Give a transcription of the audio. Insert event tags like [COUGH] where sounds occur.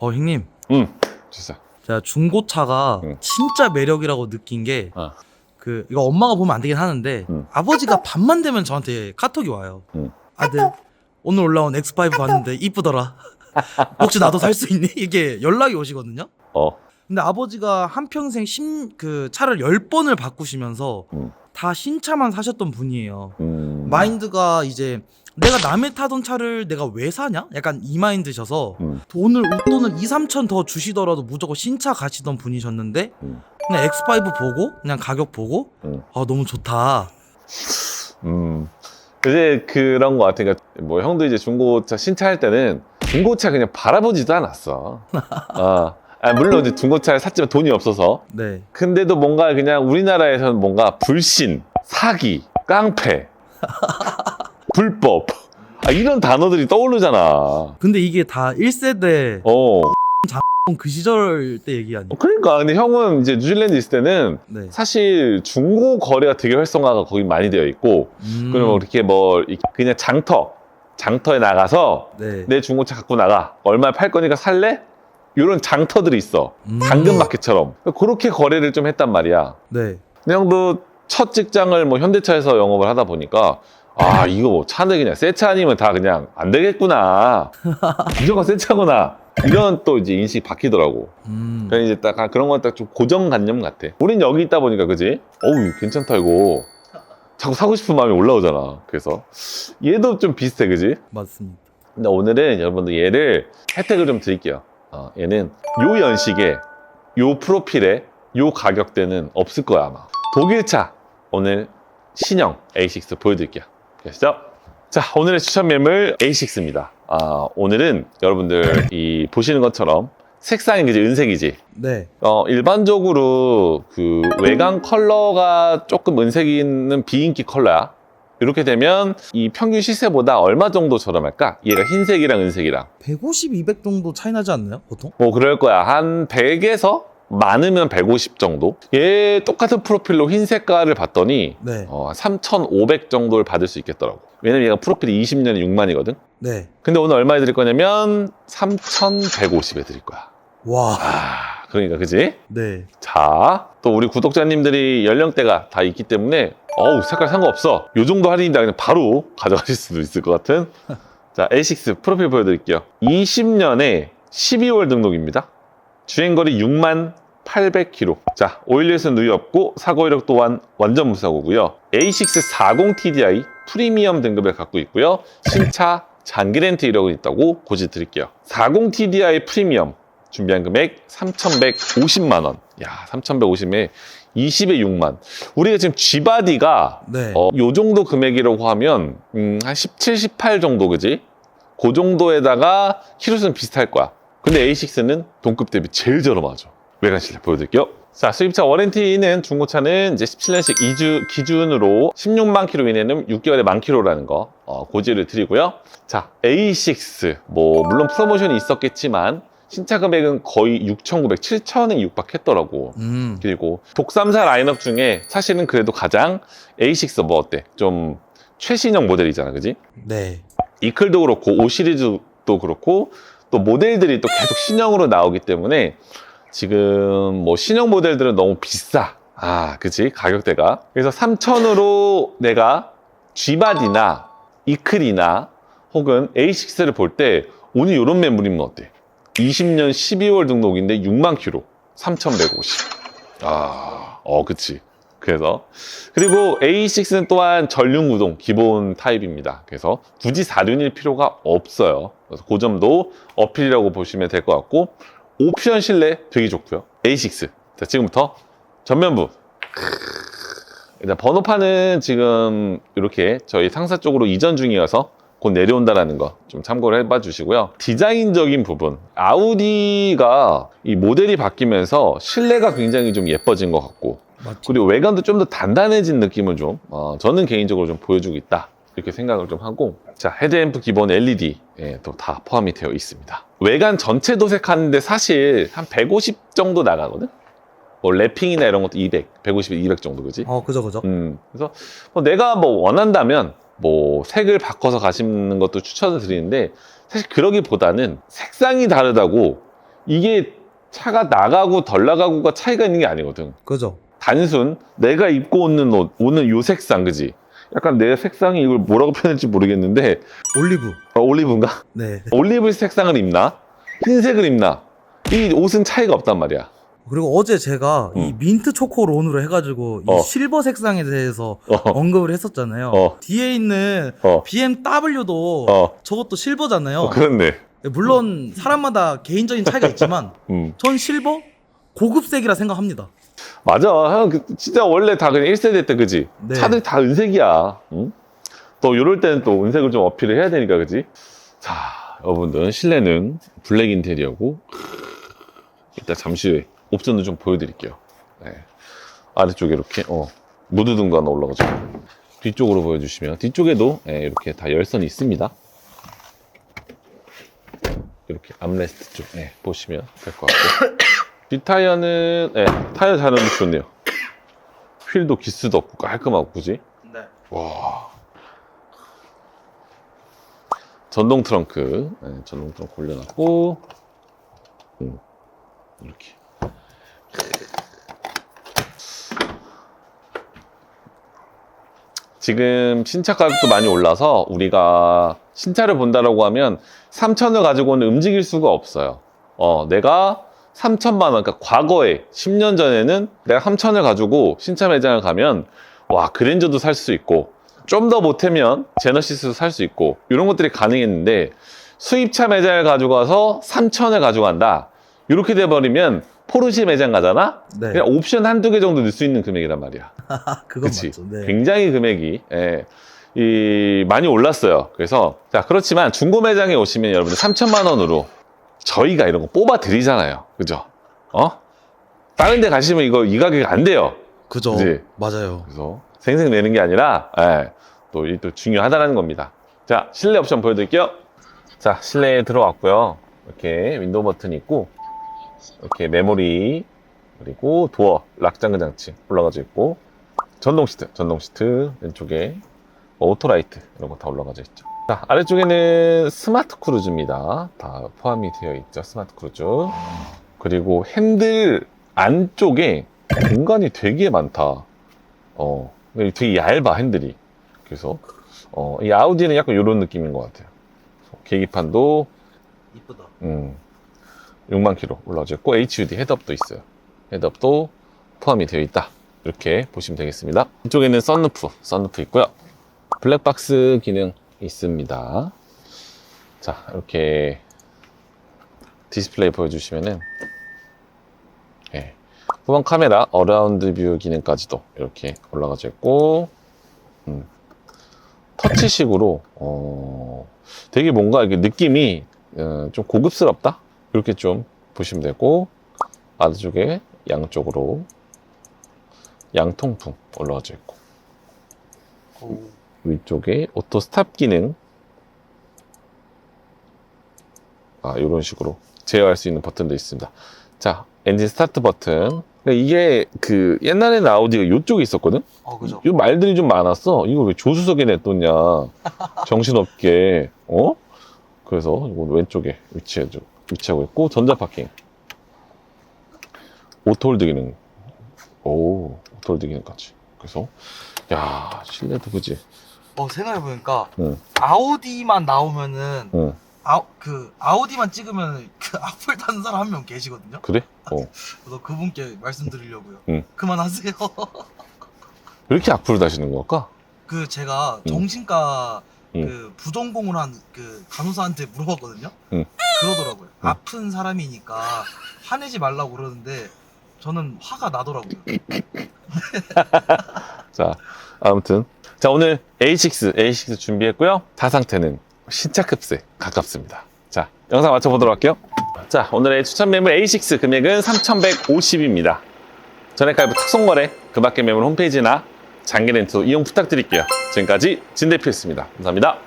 어 형님 응. 진짜. 제가 중고차가 응. 진짜 매력이라고 느낀 게 어. 그 이거 엄마가 보면 안 되긴 하는데 응. 아버지가 밤만 되면 저한테 카톡이 와요. 응. 아들 오늘 올라온 X5 봤는데 이쁘더라. 혹시 나도 살 수 있니? [LAUGHS] 이게 연락이 오시거든요. 어. 근데 아버지가 한 평생 신, 그 차를 10번을 바꾸시면서 음. 다 신차만 사셨던 분이에요. 음. 마인드가 이제 내가 남의 타던 차를 내가 왜 사냐? 약간 이 마인드셔서 음. 돈을 돈을 2, 3천 더 주시더라도 무조건 신차 가시던 분이셨는데 음. 그냥 X5 보고 그냥 가격 보고 음. 아 너무 좋다. 음. 이제 그런 거 같아. 그러니까 뭐 형도 이제 중고차 신차 할 때는 중고차 그냥 바라보지도 않았어. 어. [LAUGHS] 아, 물론 이제 중고차를 샀지만 돈이 없어서. 네. 근데도 뭔가 그냥 우리나라에서는 뭔가 불신, 사기, 깡패, [LAUGHS] 불법. 아, 이런 단어들이 떠오르잖아. 근데 이게 다 1세대 어. 그 시절 때 얘기 아니에요? 그러니까. 근데 형은 이제 뉴질랜드 있을 때는 네. 사실 중고 거래가 되게 활성화가 거기 많이 되어 있고, 음, 그리고 뭐 이렇게 뭐 이- 그냥 장터 장터에 나가서 네. 내 중고차 갖고 나가 얼마에 팔 거니까 살래? 이런 장터들이 있어 음. 당근마켓처럼 그렇게 거래를 좀 했단 말이야 네. 근데 형도 첫 직장을 뭐 현대차에서 영업을 하다 보니까 아 이거 뭐 차는 그냥 새 차 아니면 다 그냥 안 되겠구나. [LAUGHS] 무조건 새 차구나. 이런 또 이제 인식이 바뀌더라고. 음. 그러니까 이제 딱 그런 건 딱 좀 고정관념 같아. 우린 여기 있다 보니까 그지? 어우 괜찮다 이거. 자꾸 사고 싶은 마음이 올라오잖아 그래서. 얘도 좀 비슷해 그지? 맞습니다. 근데 오늘은 여러분들 얘를 혜택을 좀 드릴게요. 어, 얘는 요 연식에, 요 프로필에, 요 가격대는 없을 거야 아마. 독일차 오늘 신형 A6 보여드릴게요. 아시죠? 자 오늘의 추천 매물 A6입니다. 아, 오늘은 여러분들 이 보시는 것처럼 색상이 그지 은색이지. 네. 어, 일반적으로 그 외관 컬러가 조금 은색이 있는 비인기 컬러야. 이렇게 되면 이 평균 시세보다 얼마 정도 저렴할까? 얘가 흰색이랑 은색이랑. 150, 200 정도 차이 나지 않나요? 보통? 뭐 그럴 거야. 한 100에서 많으면 150 정도? 얘 똑같은 프로필로 흰 색깔을 봤더니 네. 어, 3,500 정도를 받을 수 있겠더라고. 왜냐면 얘가 프로필이 20년에 6만이거든? 네. 근데 오늘 얼마에 드릴 거냐면 3,150에 드릴 거야. 와. 아, 그러니까 그지? 네. 자, 또 우리 구독자님들이 연령대가 다 있기 때문에 어우 색깔 상관없어. 요 정도 할인이다 그냥 바로 가져가실 수도 있을 것 같은. [LAUGHS] 자, A6 프로필 보여드릴게요. 20년에 12월 등록입니다. 주행거리 6만 800km. 자, 오일렛은 누이 없고 사고 이력 또한 완전 무사고고요. A6 40 TDI 프리미엄 등급을 갖고 있고요. 신차 장기 렌트 이력은 있다고 고지 드릴게요. 40 TDI 프리미엄 준비한 금액 3,150만 원. 야, 3,150에 20에 6만. 우리가 지금 G바디가 네. 어, 요 정도 금액이라고 하면 음, 한 17, 18 정도 그지? 그 정도에다가 키로수는 비슷할 거야. 근데 A6는 동급 대비 제일 저렴하죠. 외관 실내 보여드릴게요. 자, 수입차 워렌티 는 중고차는 이제 17년식 2주 기준으로 16만 킬로 이내는 6개월에 만 킬로라는 거 어, 고지를 드리고요. 자, A6 뭐 물론 프로모션이 있었겠지만 신차 금액은 거의 6,900, 7,000에 육박했더라고. 음. 그리고 독삼사 라인업 중에 사실은 그래도 가장 A6 뭐 어때? 좀 최신형 모델이잖아, 그지? 네. 이클도 그렇고 5 시리즈도 그렇고 또 모델들이 또 계속 신형으로 나오기 때문에 지금 뭐 신형 모델들은 너무 비싸. 아, 그치? 가격대가. 그래서 3,000으로 내가 G바디나 이클이나 혹은 A6를 볼 때 오늘 이런 매물이면 어때? 20년 12월 등록인데 6만 킬로. 3,150. 아, 어, 그치. 그래서 그리고 A6는 또한 전륜 구동 기본 타입입니다. 그래서 굳이 4륜일 필요가 없어요. 그래서 그 점도 어필이라고 보시면 될 것 같고 옵션 실내 되게 좋고요. A6. 자, 지금부터 전면부. 일단 번호판은 지금 이렇게 저희 상사 쪽으로 이전 중이어서 곧 내려온다라는 거 좀 참고를 해봐 주시고요. 디자인적인 부분. 아우디가 이 모델이 바뀌면서 실내가 굉장히 좀 예뻐진 것 같고 맞죠. 그리고 외관도 좀 더 단단해진 느낌을 좀 어, 저는 개인적으로 좀 보여주고 있다 이렇게 생각을 좀 하고 자 헤드앰프 기본 LED 예, 또 다 포함이 되어 있습니다 외관 전체 도색하는데 사실 한 150 정도 나가거든 뭐 랩핑이나 이런 것도 200 150, 200 정도 그지 어, 그죠, 그죠. 음, 그래서 뭐 내가 뭐 원한다면 뭐 색을 바꿔서 가시는 것도 추천을 드리는데 사실 그러기보다는 색상이 다르다고 이게 차가 나가고 덜 나가고가 차이가 있는 게 아니거든. 그죠? 단순 내가 입고 오는 옷, 오는 요 색상, 그지? 약간 내 색상이 이걸 뭐라고 [LAUGHS] 표현할지 모르겠는데 올리브. 어, 올리브인가? 네. 올리브 색상을 입나? 흰색을 입나? 이 옷은 차이가 없단 말이야. 그리고 어제 제가 이 음. 민트 초코 론으로 해가지고 이 어. 실버 색상에 대해서 어, 언급을 했었잖아요. 어. 뒤에 있는 어, BMW도 어, 저것도 실버잖아요. 어, 그렇네. 물론 사람마다 개인적인 차이가 있지만 음. 전 실버 고급색이라 생각합니다. 맞아. 형, 그 진짜 원래 다 그냥 1세대 때, 그지? 네. 차들이 다 은색이야. 응? 또 요럴 때는 또 은색을 좀 어필을 해야 되니까, 그지? 자, 여러분들, 실내는 블랙 인테리어고, 이따 잠시 후에 옵션을 좀 보여드릴게요. 네. 아래쪽에 이렇게, 어, 무드 등도 하나 올라가죠. 뒤쪽으로 보여주시면, 뒤쪽에도 예, 이렇게 다 열선이 있습니다. 이렇게 암레스트 쪽, 예, 보시면 될 것 같고. 뒷타이어는, 예, 타이어 자연도 좋네요. 휠도 기스도 없고 깔끔하고, 그지? 네. 와. 전동 트렁크, 네, 전동 트렁크 올려놨고, 음, 이렇게. 지금 신차 가격도 많이 올라서 우리가 신차를 본다라고 하면 3천을 가지고는 움직일 수가 없어요. 어, 내가 3천만 원, 그러니까 과거에 10년 전에는 내가 3천을 가지고 신차 매장을 가면 와 그랜저도 살 수 있고 좀 더 못하면 제너시스도 살 수 있고 이런 것들이 가능했는데 수입차 매장을 가지고 가서 3천을 가져간다 이렇게 돼버리면 포르쉐 매장 가잖아 네. 그냥 옵션 한두 개 정도 넣을 수 있는 금액이란 말이야 아, [LAUGHS] 그건 그치. 맞죠. 네. 굉장히 금액이 예, 이, 많이 올랐어요. 그래서 자 그렇지만 중고 매장에 오시면 여러분들 3천만 원으로 저희가 이런 거 뽑아 드리잖아요. 그죠? 어? 다른 데 가시면 이거 이 가격이 안 돼요. 그죠. 그치? 맞아요. 그래서 생생 내는 게 아니라 예, 또, 이또 중요하다는 겁니다. 자 실내 옵션 보여드릴게요. 자 실내에 들어왔고요. 이렇게 윈도우 버튼이 있고 이렇게 메모리 그리고 도어 락장근 장치 올라가져 있고 전동 시트 전동 시트 왼쪽에 오토라이트 이런 거 다 올라가져 있죠. 자 아래쪽에는 스마트 크루즈입니다. 다 포함이 되어 있죠. 스마트 크루즈 그리고 핸들 안쪽에 공간이 되게 많다. 어, 되게 얇아 핸들이. 그래서 어, 이 아우디는 약간 이런 느낌인 것 같아요. 계기판도 이쁘다. 음, 6만 킬로 올라져 있고 HUD 헤드업도 있어요. 헤드업도 포함이 되어 있다. 이렇게 보시면 되겠습니다. 이쪽에는 썬루프, 썬루프 있고요. 블랙박스 기능 있습니다. 자, 이렇게 디스플레이 보여주시면은 예, 후방 카메라 어라운드 뷰 기능까지도 이렇게 올라가져 있고 음, 터치식으로 어, 되게 뭔가 이게 느낌이 어, 좀 고급스럽다? 이렇게 좀 보시면 되고 아래쪽에 양쪽으로 양통풍 올라가져 있고 위쪽에 오토 스탑 기능 아 이런 식으로 제어할 수 있는 버튼도 있습니다 자 엔진 스타트 버튼 그러니까 이게 그 옛날에는 아우디가 이쪽에 있었거든 어, 그죠. 이 말들이 좀 많았어. 이거 왜 조수석에 냈뒀냐. [LAUGHS] 정신없게. 어? 그래서 이거 왼쪽에 위치해, 위치하고 있고, 전자 파킹. 오토홀드 기능. 오, 오토홀드 기능까지. 그래서, 야 실내도 그지? 어, 생각해보니까 응, 아우디만 나오면은 응. 아, 그 아우디만 찍으면 그 [LAUGHS] 악플 다는 사람 한 명 계시거든요. 그래? 어. 그래서 그분께 말씀드리려고요. 응. 그만하세요. [LAUGHS] 왜 이렇게 악플을 다시는 걸까? 그 제가 응. 정신과 응. 그 부전공을 한 그 간호사한테 물어봤거든요. 응. 그러더라고요. 응. 아픈 사람이니까 화내지 말라고 그러는데 저는 화가 나더라고요. [LAUGHS] 자, 아무튼. 자, 오늘 A6, A6 준비했고요. 타 상태는 신차급세 가깝습니다. 자, 영상 마쳐보도록 할게요. 자, 오늘의 추천 매물 A6 금액은 3,150입니다. 전액 할부 특송거래, 그 밖의 매물 홈페이지나 장기 렌트 이용 부탁드릴게요. 지금까지 진 대표였습니다. 감사합니다.